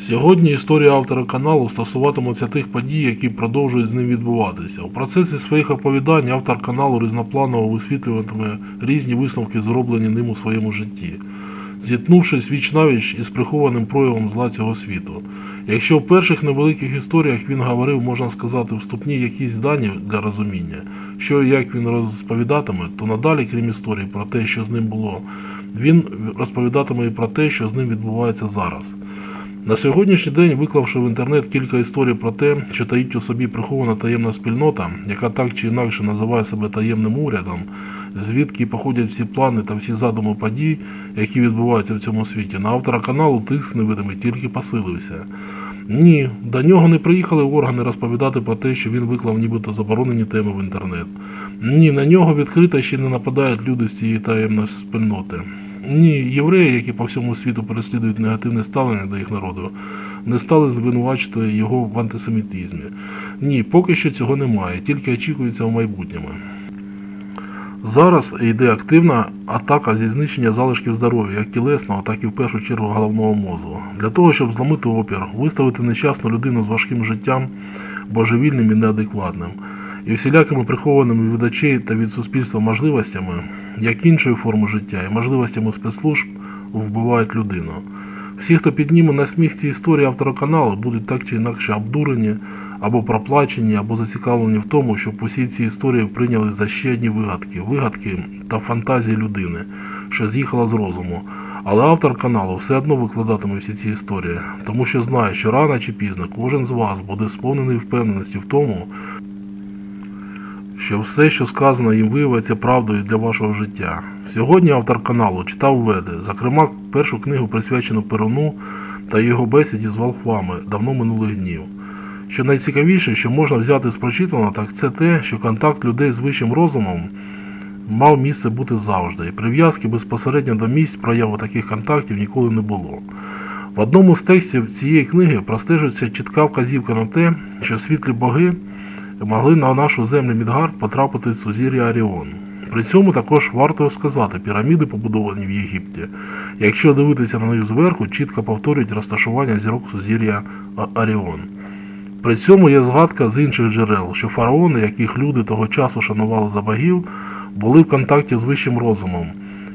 Сьогодні історія автора каналу стосуватиметься тих подій, які продовжують з ним відбуватися. У процесі своїх оповідань автор каналу різнопланово висвітлюватиме різні висновки, зроблені ним у своєму житті, зіткнувшись віч-навіч із прихованим проявом зла цього світу. Якщо в перших невеликих історіях він говорив, можна сказати, вступні якісь дані для розуміння, що і як він розповідатиме, то надалі, крім історії про те, що з ним було, він розповідатиме і про те, що з ним відбувається зараз. На сьогоднішній день, виклавши в інтернет кілька історій про те, що таїть у собі прихована таємна спільнота, яка так чи інакше називає себе таємним урядом, звідки походять всі плани та всі задуми подій, які відбуваються в цьому світі, на автора каналу тиск невидимий тільки посилився. Ні, до нього не приїхали органи розповідати про те, що він виклав нібито заборонені теми в інтернет. Ні, на нього відкрито ще не нападають люди з цієї таємної спільноти. Ні, євреї, які по всьому світу переслідують негативне ставлення до їх народу, не стали звинувачувати його в антисемітизмі. Ні, поки що цього немає, тільки очікується в майбутньому. Зараз йде активна атака зі знищення залишків здоров'я, як тілесного, так і в першу чергу головного мозку. Для того, щоб зламити опір, виставити нещасну людину з важким життям, божевільним і неадекватним, і всілякими прихованими від очей та від суспільства можливостями, як іншої форми життя і можливостями спецслужб вбивають людину. Всі, хто підніме на сміх ці історії автора каналу, будуть так чи інакше обдурені, або проплачені, або зацікавлені в тому, щоб усі ці історії прийняли за ще одні вигадки, вигадки та фантазії людини, що з'їхала з розуму. Але автор каналу все одно викладатиме всі ці історії, тому що знає, що рано чи пізно кожен з вас буде сповнений впевненості в тому, що все, що сказано їм, виявиться правдою для вашого життя. Сьогодні автор каналу читав Веди, зокрема першу книгу присвячену Перуну та його бесіді з волхвами давно минулих днів. Що найцікавіше, що можна взяти з прочитаного, так це те, що контакт людей з вищим розумом мав місце бути завжди, і прив'язки безпосередньо до місць прояви таких контактів ніколи не було. В одному з текстів цієї книги простежується чітка вказівка на те, що світлі боги могли на нашу землю Мідгард потрапити з сузір'я Аріон. При цьому також варто сказати, піраміди, побудовані в Єгипті, якщо дивитися на них зверху, чітко повторюють розташування зірок сузір'я Аріон. При цьому є згадка з інших джерел, що фараони, яких люди того часу шанували за богів, були в контакті з вищим розумом,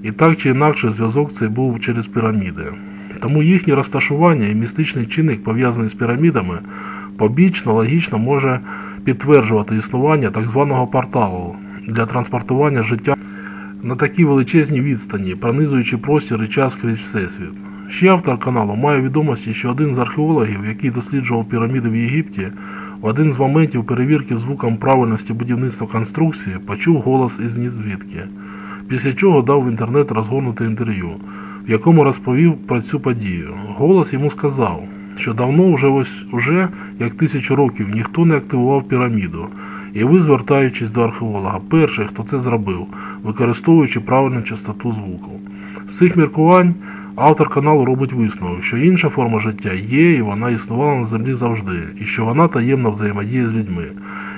і так чи інакше зв'язок цей був через піраміди. Тому їхнє розташування і містичний чинник, пов'язаний з пірамідами, побічно, логічно може підтверджувати існування так званого порталу для транспортування життя на такій величезній відстані, пронизуючи простір і час крізь Всесвіт. Ще автор каналу має відомості, що один з археологів, який досліджував піраміди в Єгипті, в один з моментів перевірки звуком правильності будівництва конструкції почув голос із нізвідки, після чого дав в інтернет розгорнуте інтерв'ю, в якому розповів про цю подію. Голос йому сказав, що давно вже ось уже як тисячу років ніхто не активував піраміду, і ви, звертаючись до археолога, перший, хто це зробив, використовуючи правильну частоту звуку. З цих міркувань автор каналу робить висновок, що інша форма життя є і вона існувала на землі завжди, і що вона таємно взаємодіє з людьми.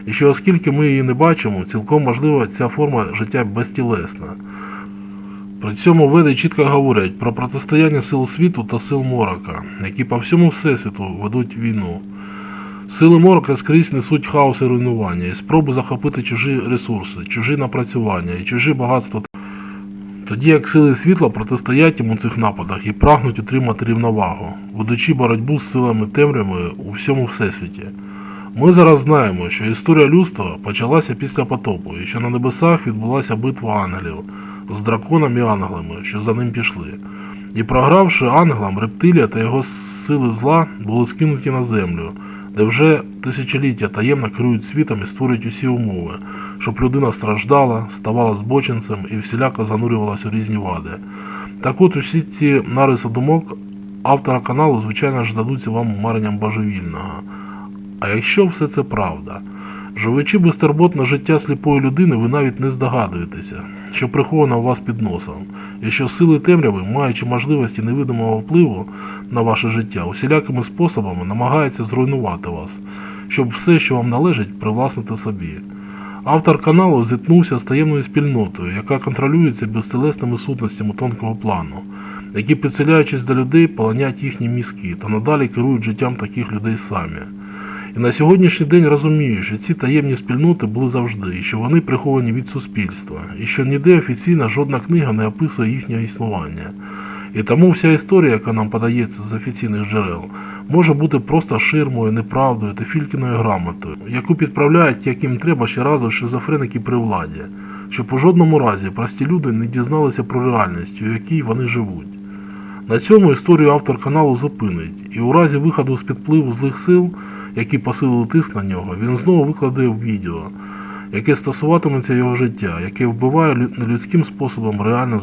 І що оскільки ми її не бачимо, цілком можливо ця форма життя безтілесна. При цьому веди чітко говорять про протистояння сил світу та сил морока, які по всьому всесвіту ведуть війну. Сили морока скрізь несуть хаос і руйнування, і спроби захопити чужі ресурси, чужі напрацювання і чужі багатства. Тоді як сили світла протистоять йому цих нападах і прагнуть утримати рівновагу, ведучи боротьбу з силами темряви у всьому всесвіті. Ми зараз знаємо, що історія людства почалася після потопу, і що на небесах відбулася битва ангелів з драконом і ангелами, що за ним пішли. І програвши ангелам, рептилія та його сили зла були скинуті на землю, де вже тисячоліття таємно керують світом і створюють усі умови, щоб людина страждала, ставала збочинцем і всіляко занурювалась у різні вади. Так от усі ці нариси думок автора каналу, звичайно ж, здадуться вам маренням божевільного. А якщо все це правда, живучи безтурботне життя сліпої людини, ви навіть не здогадуєтеся, що приховано у вас під носом, і що сили темряви, маючи можливості невидимого впливу на ваше життя, усілякими способами намагаються зруйнувати вас, щоб все, що вам належить, привласнити собі. Автор каналу зіткнувся з таємною спільнотою, яка контролюється безтелесними сутностями тонкого плану, які, підселяючись до людей, полонять їхні мізки та надалі керують життям таких людей самі. І на сьогоднішній день розумію, що ці таємні спільноти були завжди, і що вони приховані від суспільства, і що ніде офіційно жодна книга не описує їхнє існування. І тому вся історія, яка нам подається з офіційних джерел, може бути просто ширмою, неправдою та фількіною грамотою, яку підправляють, як їм треба щоразу шизофреники при владі, щоб у жодному разі прості люди не дізналися про реальність, у якій вони живуть. На цьому історію автор каналу зупинить, і у разі виходу з підпливу злих сил, які посилили тиск на нього, він знову викладе відео, яке стосуватиметься його життя, яке вбиває лю- нелюдським способом реально